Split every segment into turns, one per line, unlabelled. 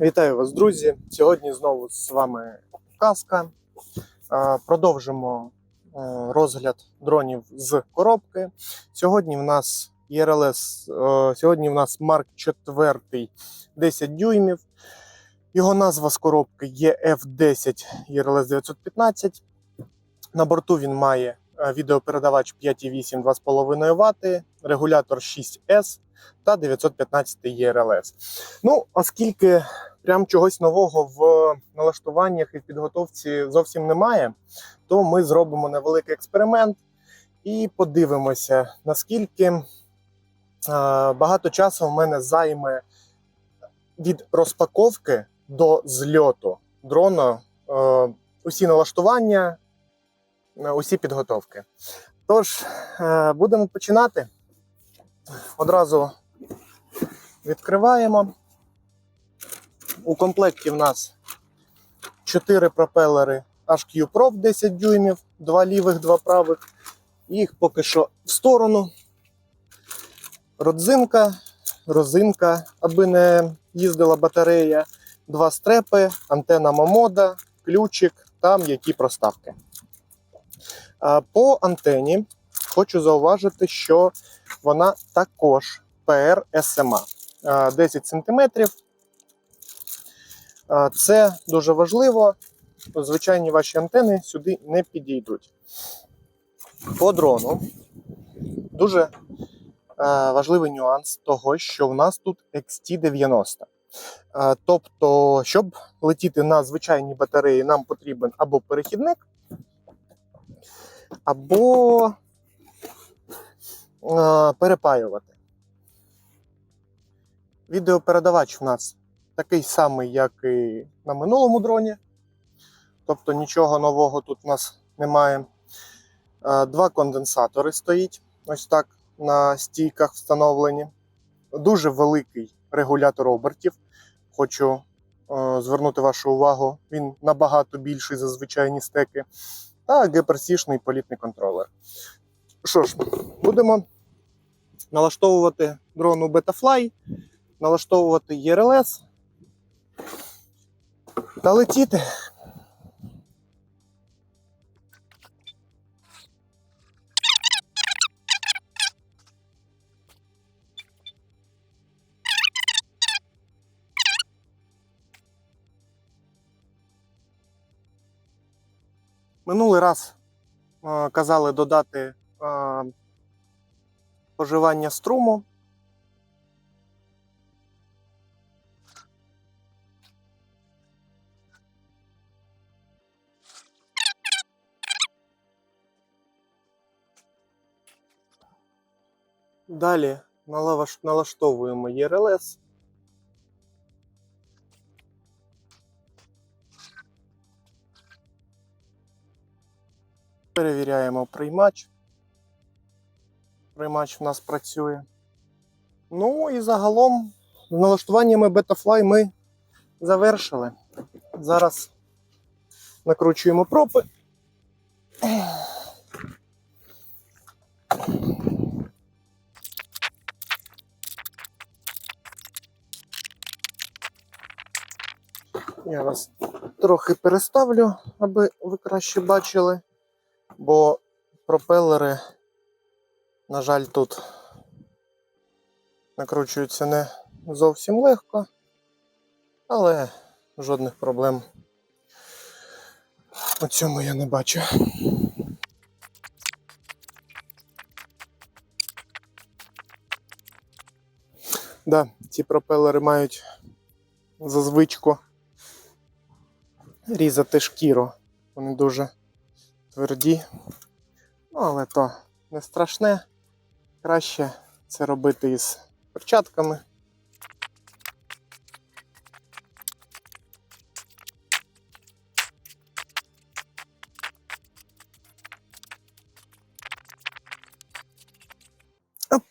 Вітаю вас, друзі! Сьогодні знову з вами казка. Е, Продовжимо е, розгляд дронів з коробки. Сьогодні в нас ЄРЛС, е, сьогодні в нас Марк 4 10 дюймів. Його назва з коробки є F10 ЄРЛС 915. На борту він має відеопередавач 5,8 2,5 Вт, регулятор 6S та 915 ЄРЛС. Ну, оскільки прям чогось нового в налаштуваннях і в підготовці зовсім немає, то ми зробимо невеликий експеримент і подивимося, наскільки багато часу в мене займе від розпаковки до зльоту дрона усі налаштування, усі підготовки. Тож, будемо починати. Одразу відкриваємо. У комплекті в нас 4 пропелери HQ Prof 10 дюймів, два лівих, два правих. Їх поки що в сторону. Родзинка, розинка, аби не їздила батарея, два стрепи, антена Момода, ключик та м'які проставки. По антені хочу зауважити, що вона також PR SMA 10 см. Це дуже важливо. Звичайні ваші антени сюди не підійдуть. По дрону дуже е, важливий нюанс того, що в нас тут XT90. Е, тобто, щоб летіти на звичайній батареї, нам потрібен або перехідник, або е, перепаювати. Відеопередавач в нас такий самий, як і на минулому дроні. Тобто нічого нового тут у нас немає. Е, Два конденсатори стоїть ось так на стійках встановлені. Дуже великий регулятор обертів. Хочу е, звернути вашу увагу, він набагато більший за звичайні стеки. Та GPRC-шний політний контролер. Що ж, будемо налаштовувати дрону Betafly, налаштовувати ERLS та летіти. Минулий раз е, казали додати е, поживання струму. Далі налаштовуємо ERLS. Перевіряємо приймач. Приймач в нас працює. Ну і загалом з налаштуваннями Betafly ми завершили. Зараз накручуємо пропи. Я вас трохи переставлю, аби ви краще бачили, бо пропелери, на жаль, тут накручуються не зовсім легко, але жодних проблем у цьому я не бачу. Да, ці пропелери мають за звичку різати шкіру. Вони дуже тверді. Ну, але то не страшне. Краще це робити із перчатками. Оп.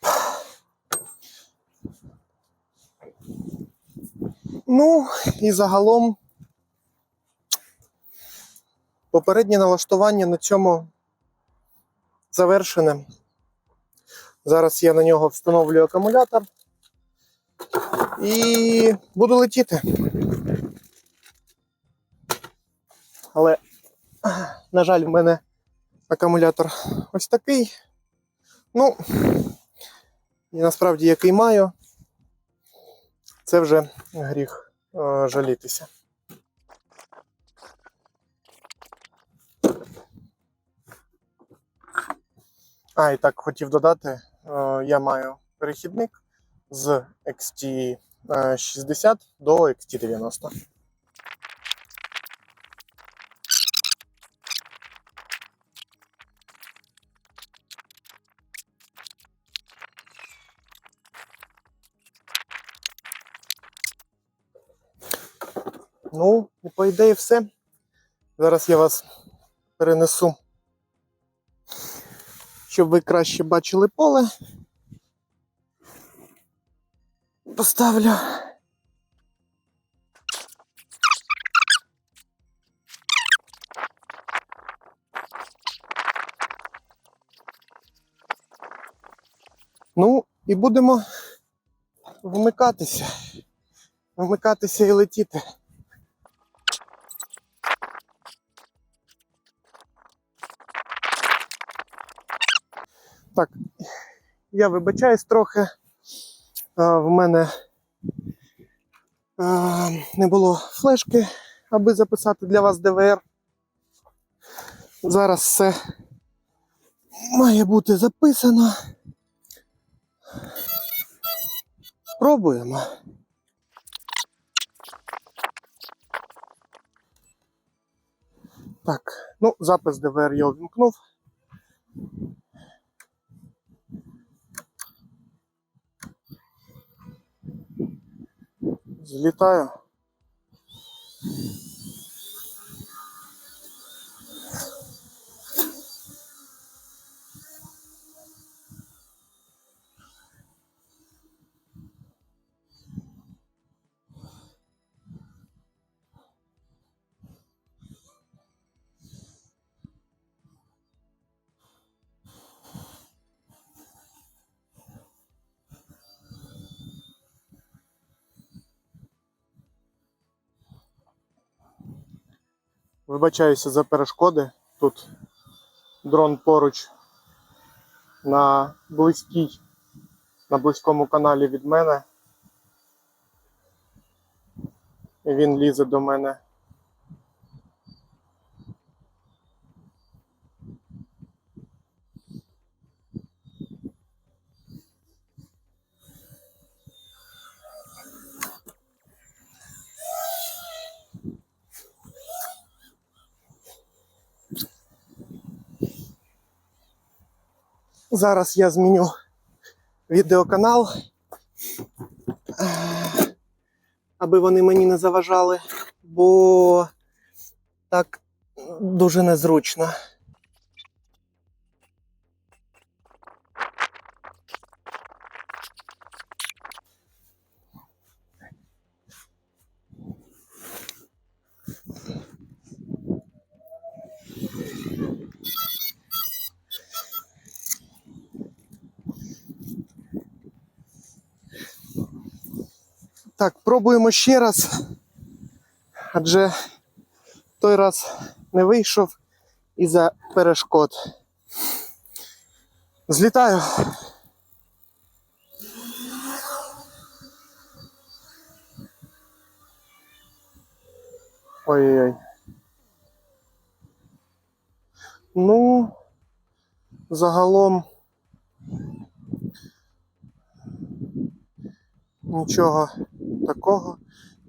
Ну, і загалом Попереднє налаштування на цьому завершене. Зараз я на нього встановлю акумулятор і буду летіти. Але, на жаль, в мене акумулятор ось такий. Ну, і насправді який маю, це вже гріх е, жалітися. А, і так хотів додати, е, я маю перехідник з XT60 до XT90. Ну, і по ідеї все. Зараз я вас перенесу, щоб ви краще бачили поле. Поставлю. Ну, і будемо вмикатися. Вмикатися і летіти. Так, я вибачаюсь трохи. В мене не було флешки, аби записати для вас ДВР. Зараз все має бути записано. Пробуємо. Так, ну, запис ДВР я увімкнув. Злітаю. Вибачаюся за перешкоди. Тут дрон поруч на близькій, на близькому каналі від мене. Він лізе до мене. Зараз я зміню відеоканал, аби вони мені не заважали, бо так дуже незручно. Так, пробуємо ще раз. Адже той раз не вийшов із-за перешкод. Злітаю. Ой-ой-ой. Ну, загалом нічого такого.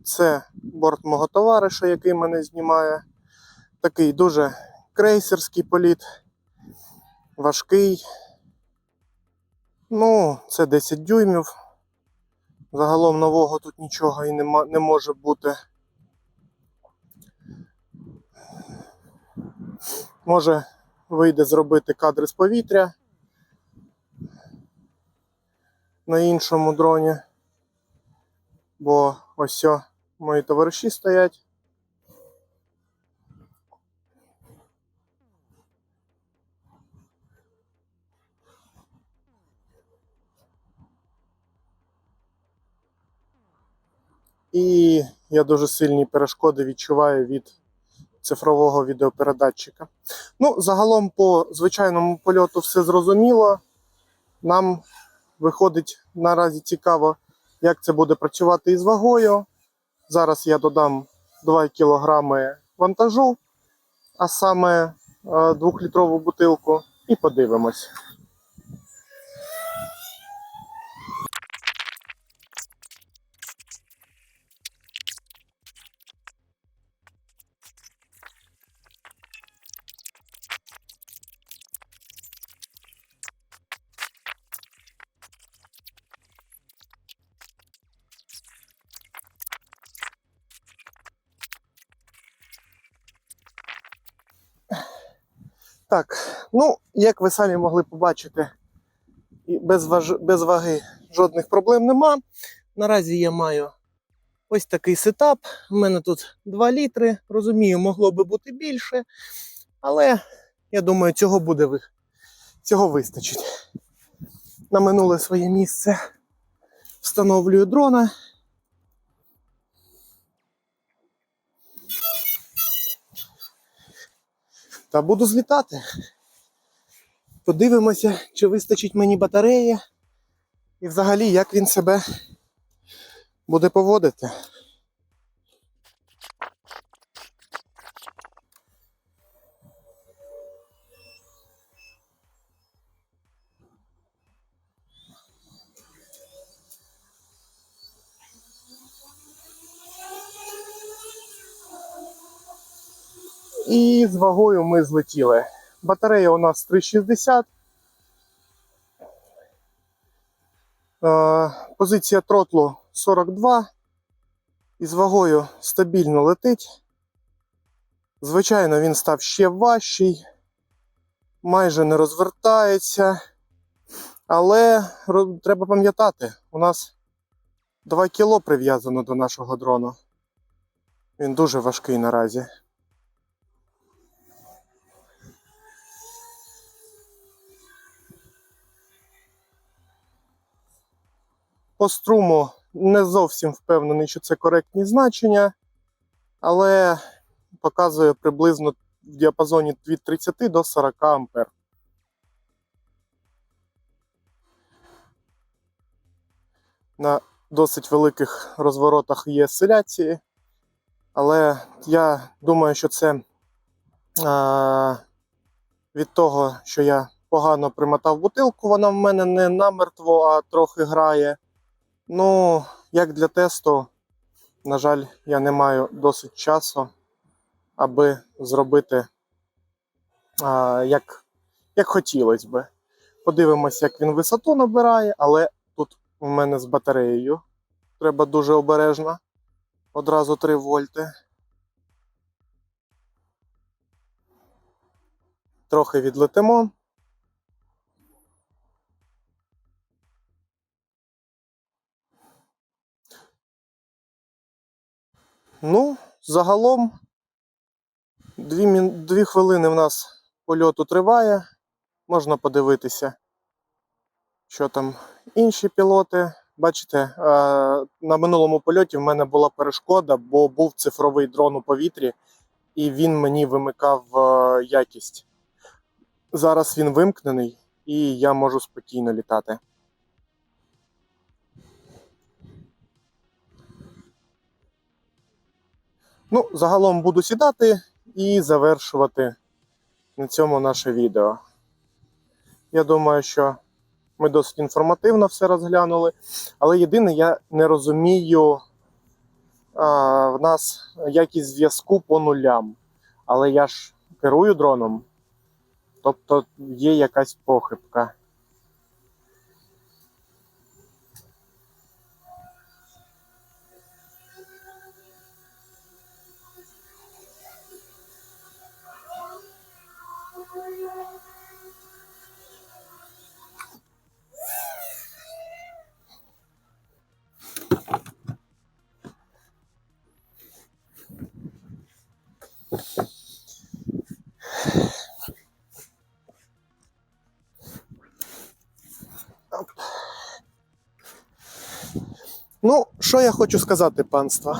Це борт мого товариша, який мене знімає. Такий дуже крейсерський політ, важкий. Ну, це 10 дюймів. Загалом нового тут нічого і нема, не може бути. Може вийде зробити кадри з повітря на іншому дроні. Бо ось сьо мої товариші стоять. І я дуже сильні перешкоди відчуваю від цифрового відеопередатчика. Ну, загалом по звичайному польоту все зрозуміло. Нам виходить наразі цікаво, як це буде працювати із вагою. Зараз я додам 2 кг вантажу, а саме е, 2-літрову бутилку, і подивимось. Так, ну, як ви самі могли побачити, без, важ... без ваги жодних проблем нема. Наразі я маю ось такий сетап. У мене тут 2 літри. Розумію, могло би бути більше, але я думаю, цього буде ви... цього вистачить. На минуле своє місце встановлюю дрона. Та буду злітати. Подивимося, чи вистачить мені батареї. І взагалі, як він себе буде поводити. І з вагою ми злетіли. Батарея у нас 360. Е, Позиція тротлу 42. І з вагою стабільно летить. Звичайно, він став ще важчий, майже не розвертається. Але треба пам'ятати, у нас 2 кіло прив'язано до нашого дрону. Він дуже важкий наразі. По струму не зовсім впевнений, що це коректні значення, але показує приблизно в діапазоні від 30 до 40 ампер. На досить великих розворотах є осциляції, але я думаю, що це а, від того, що я погано примотав бутилку, вона в мене не намертво, а трохи грає. Ну, як для тесту, на жаль, я не маю досить часу, аби зробити а, як, як хотілося би. Подивимось, як він висоту набирає, але тут у мене з батареєю треба дуже обережно. Одразу 3 вольти. Трохи відлетимо. Ну, загалом дві, дві хвилини в нас польоту триває. Можна подивитися, що там інші пілоти. Бачите, на минулому польоті в мене була перешкода, бо був цифровий дрон у повітрі, і він мені вимикав е, якість. Зараз він вимкнений, і я можу спокійно літати. Ну, загалом буду сідати і завершувати на цьому наше відео. Я думаю, що ми досить інформативно все розглянули. Але єдине, я не розумію а, в нас якість зв'язку по нулям. Але я ж керую дроном. Тобто є якась похибка. Ну, що я хочу сказати, панство.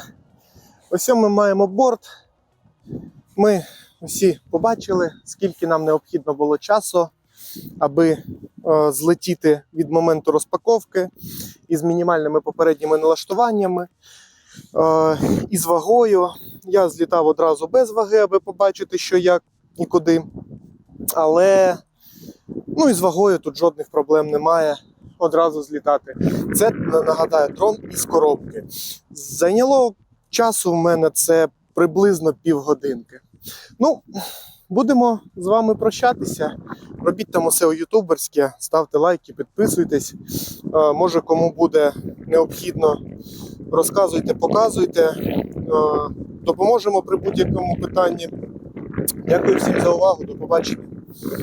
Ось ми маємо борт. Ми всі побачили, скільки нам необхідно було часу, аби е, злетіти від моменту розпаковки із мінімальними попередніми налаштуваннями. Е, і з вагою. Я злітав одразу без ваги, аби побачити, що як і куди. Але ну, і з вагою тут жодних проблем немає. Одразу злітати. Це нагадаю дрон із коробки. Зайняло часу в мене це приблизно півгодинки. Ну, будемо з вами прощатися. Робіть там усе у ютуберське, ставте лайки, підписуйтесь. Е, Може, кому буде необхідно, розказуйте, показуйте. Е, Допоможемо при будь-якому питанні. Дякую всім за увагу. До побачення.